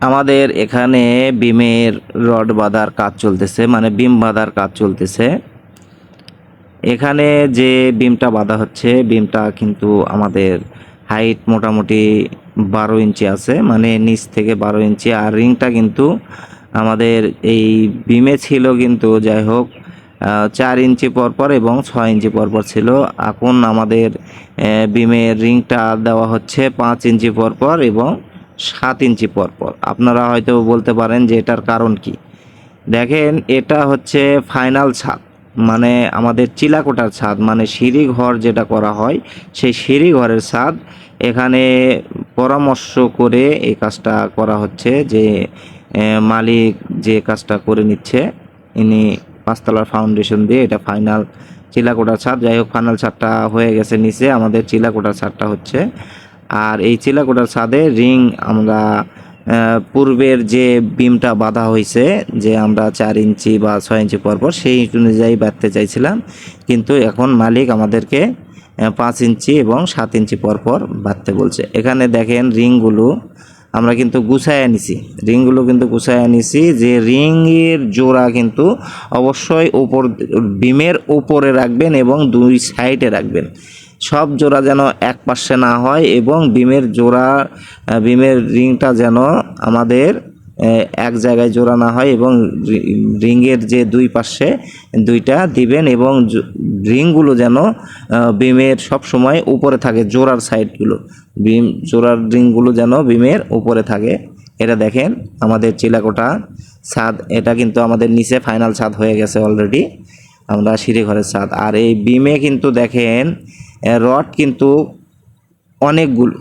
আমাদের এখানে বিমের রড বাঁধার কাজ চলতেছে মানে বিম বাঁধার কাজ চলতেছে। এখানে যে বিমটা বাঁধা হচ্ছে, বিমটা কিন্তু আমাদের হাইট মোটামুটি বারো ইঞ্চি আছে মানে নিচ থেকে বারো ইঞ্চি। আর রিংটা কিন্তু আমাদের এই বিমে ছিল কিন্তু, যাই হোক চার ইঞ্চি পরপর এবং ছয় ইঞ্চি পরপর ছিল। এখন আমাদের বিমের রিংটা দেওয়া হচ্ছে পাঁচ ইঞ্চি পরপর এবং সাত ইঞ্চি পরপর। আপনারা হয়তো বলতে পারেন যে এটার কারণ কি। দেখেন, এটা হচ্ছে ফাইনাল ছাদ। মানে আমাদের চিলাকোটার ছাদ মানে সিঁড়ি ঘর যেটা করা হয়, সেই সিঁড়ি ঘরের ছাদ। এখানে পরামর্শ করে এই কাজটা করা হচ্ছে যে মালিক যে কাজটা করে নিচ্ছে, ইনি পাঁচতলার ফাউন্ডেশন দিয়ে এটা ফাইনাল চিলাকোটার ছাদ। যাই হোক ফাইনাল ছাদটা হয়ে গেছে নিচে। আমাদের চিলাকোটার ছাদটা হচ্ছে আর এই চিলাকোটার ছাদে রিং আমরা পূর্বের যে বিমটা বাঁধা হয়েছে, যে আমরা চার ইঞ্চি বা ছয় ইঞ্চি পরপর সেই অনুযায়ী বাঁধতে চাইছিলাম। কিন্তু এখন মালিক আমাদেরকে পাঁচ ইঞ্চি এবং সাত ইঞ্চি পরপর বাঁধতে বলছে। এখানে দেখেন রিংগুলো আমরা কিন্তু গুছায় নিছি রিংগুলো কিন্তু গুছায় নিছি যে রিংয়ের জোড়া কিন্তু অবশ্যই ওপর, বিমের ওপরে রাখবেন এবং দুই সাইডে রাখবেন। সব জোড়া যেন এক পাশে না হয় এবং বিমের জোড়া বিমের রিংটা যেন আমাদের এক জায়গায় জোড়া না হয় এবং রিংয়ের যে দুই পাশে দুইটা দিবেন এবং রিংগুলো যেন বিমের সব সময় উপরে থাকে জোড়ার সাইডগুলো। বিম, জোড়ার রিংগুলো যেন বিমের উপরে থাকে। এটা দেখেন আমাদের চিলাকোটা ছাদ এটা কিন্তু আমাদের নিচে ফাইনাল ছাদ হয়ে গেছে অলরেডি আমরা সিঁড়ি ঘরের ছাদ আর এই বিমে কিন্তু দেখেন রড কিন্তু অনেকগুলো,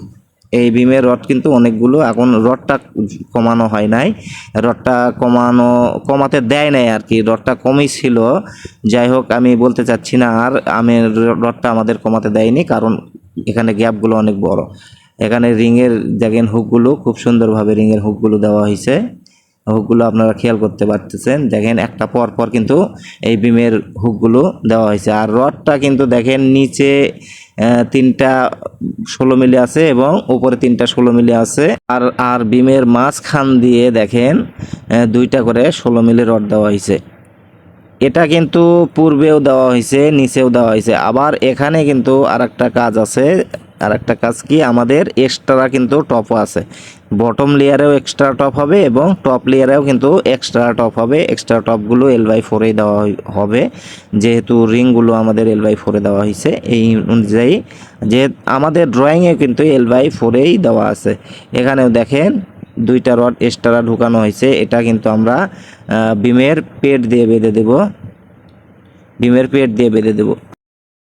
এই বিমের রড কিন্তু অনেকগুলো, এখন রডটা কমানো হয় নাই। রডটা কমানো, কমাতে দেয় নাই আর কি, রডটা কমই ছিল। যাই হোক, আমি বলতে চাচ্ছি না আর, আমি রডটা আমাদের কমাতে দেয়নি, কারণ এখানে গ্যাপগুলো অনেক বড়। এখানে রিংয়ের দেখেন হুকগুলো খুব সুন্দরভাবে রিংয়ের হুকগুলো দেওয়া হয়েছে হুকগুলো আপনারা খেয়াল করতে পারতেছেন। দেখেন, একটা পর পর কিন্তু এই বিমের হুকগুলো দেওয়া হয়েছে। আর রডটা কিন্তু দেখেন, নিচে তিনটা ষোলো মিলি আছে এবং উপরে তিনটা ষোলো মিলি আছে। আর আর বিমের মাঝখান দিয়ে দেখেন দুইটা করে ষোলো মিলি রড দেওয়া হয়েছে। এটা কিন্তু পূর্বেও দেওয়া হয়েছে, নিচেও দেওয়া হয়েছে। আবার এখানে কিন্তু আর কাজ আছে। আর একটা কাজ কি? আমাদের এক্সট্রা কিন্তু টপও আছে। বটম লেয়ারেও এক্সট্রা টপ হবে এবং টপ লেয়ারেও কিন্তু এক্সট্রা টপ হবে। এক্সট্রা টপগুলো এল বাই ফোরেই দেওয়া হবে। যেহেতু রিংগুলো আমাদের এল বাই ফোরে দেওয়া হয়েছে এই অনুযায়ী যে আমাদের ড্রয়িংয়ে কিন্তু এল বাই ফোরেই দেওয়া আছে। এখানেও দেখেন দুইটা রড এক্সট্রা ঢুকানো হয়েছে এটা কিন্তু আমরা বিমের পেট দিয়ে বেঁধে দেব। বিমের পেট দিয়ে বেঁধে দেব।